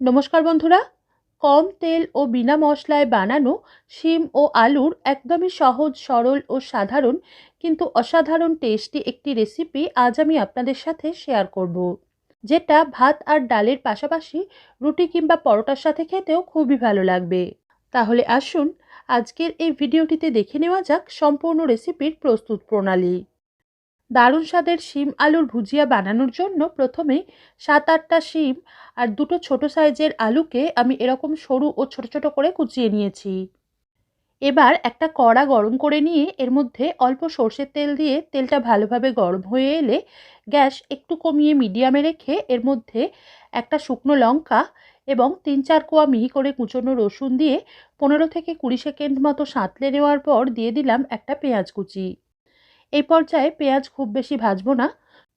নমস্কার বন্ধুরা। কম তেল ও বিনা মশলায় বানানো শিম ও আলুর একদমই সহজ, সরল ও সাধারণ কিন্তু অসাধারণ টেস্টি একটি রেসিপি আজ আমি আপনাদের সাথে শেয়ার করব। যেটা ভাত আর ডালের পাশাপাশি রুটি কিংবা পরোটার সাথে খেতেও খুবই ভালো লাগবে। তাহলে আসুন, আজকের এই ভিডিওটিতে দেখে নেওয়া যাক সম্পূর্ণ রেসিপির প্রস্তুত প্রণালী। দারুণ স্বাদের শিম আলুর ভুজিয়া বানানোর জন্য প্রথমে সাত আটটা শিম আর দুটো ছোট সাইজের আলুকে আমি এরকম সরু ও ছোট ছোট করে কুচিয়ে নিয়েছি। এবার একটা কড়া গরম করে নিয়ে এর মধ্যে অল্প সর্ষের তেল দিয়ে তেলটা ভালোভাবে গরম হয়ে এলে গ্যাস একটু কমিয়ে মিডিয়ামে রেখে এর মধ্যে একটা শুকনো লঙ্কা এবং তিন চার কোয়া মিহি করে কুচনো রসুন দিয়ে পনেরো থেকে কুড়ি সেকেন্ড মতো সাঁতলে নেওয়ার পর দিয়ে দিলাম একটা পেঁয়াজ কুচি। এই পর্যায়ে পেঁয়াজ খুব বেশি ভাজবো না।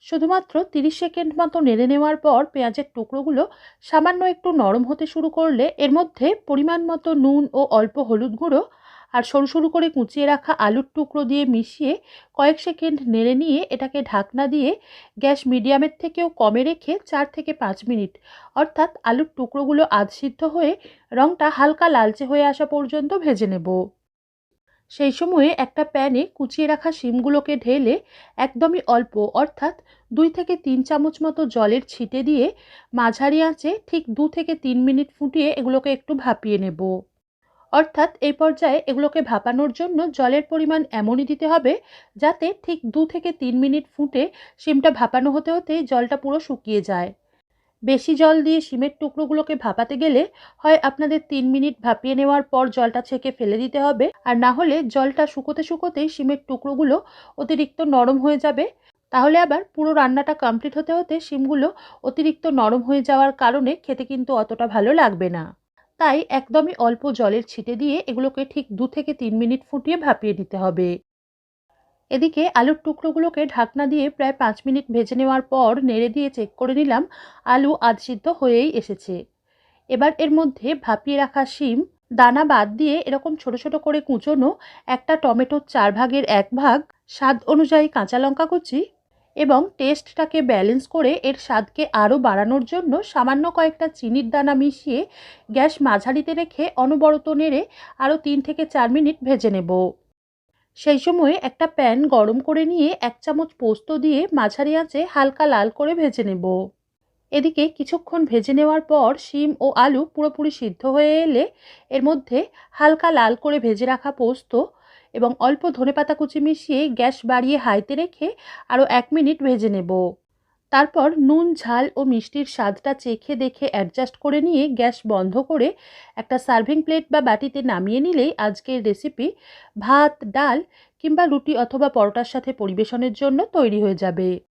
শুধুমাত্র তিরিশ সেকেন্ড মতো নেড়ে নেওয়ার পর পেঁয়াজের টুকরোগুলো সামান্য একটু নরম হতে শুরু করলে এর মধ্যে পরিমাণ মতো নুন ও অল্প হলুদ গুঁড়ো আর সরু সরু করে কুচিয়ে রাখা আলুর টুকরো দিয়ে মিশিয়ে কয়েক সেকেন্ড নেড়ে নিয়ে এটাকে ঢাকনা দিয়ে গ্যাস মিডিয়ামের থেকেও কমে রেখে চার থেকে পাঁচ মিনিট অর্থাৎ আলুর টুকরোগুলো আধ সিদ্ধ হয়ে রঙটা হালকা লালচে হয়ে আসা পর্যন্ত ভেজে নেব। সেই সময়ে একটা প্যানে কুচিয়ে রাখা শিমগুলোকে ঢেলে একদমই অল্প, অর্থাৎ দুই থেকে তিন চামচ মতো জলের ছিটে দিয়ে মাঝারি আঁচে ঠিক দু থেকে তিন মিনিট ফুটিয়ে এগুলোকে একটু ভাপিয়ে নেব। অর্থাৎ এই পর্যায়ে এগুলোকে ভাপানোর জন্য জলের পরিমাণ এমনই দিতে হবে যাতে ঠিক দু থেকে তিন মিনিট ফুটে শিমটা ভাপানো হতে হতে জলটা পুরো শুকিয়ে যায়। বেশি জল দিয়ে শিমের টুকরোগুলোকে ভাপাতে গেলে হয় আপনাদের তিন মিনিট ভাপিয়ে নেওয়ার পর জলটা ছেঁকে ফেলে দিতে হবে। আর না হলে জলটা শুকোতে শুকোতেই শিমের টুকরোগুলো অতিরিক্ত নরম হয়ে যাবে। তাহলে আবার পুরো রান্নাটা কমপ্লিট হতে হতে শিমগুলো অতিরিক্ত নরম হয়ে যাওয়ার কারণে খেতে কিন্তু অতটা ভালো লাগবে না। তাই একদমই অল্প জলের ছিটে দিয়ে এগুলোকে ঠিক দু থেকে তিন মিনিট ফুটিয়ে ভাপিয়ে দিতে হবে। এদিকে আলুর টুকরোগুলোকে ঢাকনা দিয়ে প্রায় পাঁচ মিনিট ভেজে নেওয়ার পর নেড়ে দিয়ে চেক করে নিলাম আলু আধ সিদ্ধ হয়েই এসেছে। এবার এর মধ্যে ভাপিয়ে রাখা শিম, দানা বাদ দিয়ে এরকম ছোট ছোট করে কুচোনো একটা টমেটোর চার ভাগের এক ভাগ স্বাদ অনুযায়ী কাঁচা লঙ্কা কুচি এবং টেস্টটাকে ব্যালেন্স করে এর স্বাদকে আরও বাড়ানোর জন্য সামান্য কয়েকটা চিনির দানা মিশিয়ে গ্যাস মাঝারিতে রেখে অনবরত নেড়ে আরও তিন থেকে চার মিনিট ভেজে নেব। সেই সময় একটা প্যান গরম করে নিয়ে এক চামচ পোস্ত দিয়ে মাঝারি আঁচে হালকা লাল করে ভেজে নেব। এদিকে কিছুক্ষণ ভেজে নেওয়ার পর শিম ও আলু পুরোপুরি সিদ্ধ হয়ে এলে এর মধ্যে হালকা লাল করে ভেজে রাখা পোস্ত এবং অল্প ধনেপাতা কুচি মিশিয়ে গ্যাস বাড়িয়ে হাইতে রেখে আরও এক মিনিট ভেজে নেব। তারপর নুন, ঝাল ও মিষ্টির স্বাদটা চেখে দেখে অ্যাডজাস্ট করে নিয়ে গ্যাস বন্ধ করে একটা সার্ভিং প্লেট বা বাটিতে নামিয়ে নিলেই আজকের রেসিপি ভাত, ডাল কিংবা রুটি অথবা পরোটার সাথে পরিবেশনের জন্য তৈরি হয়ে যাবে।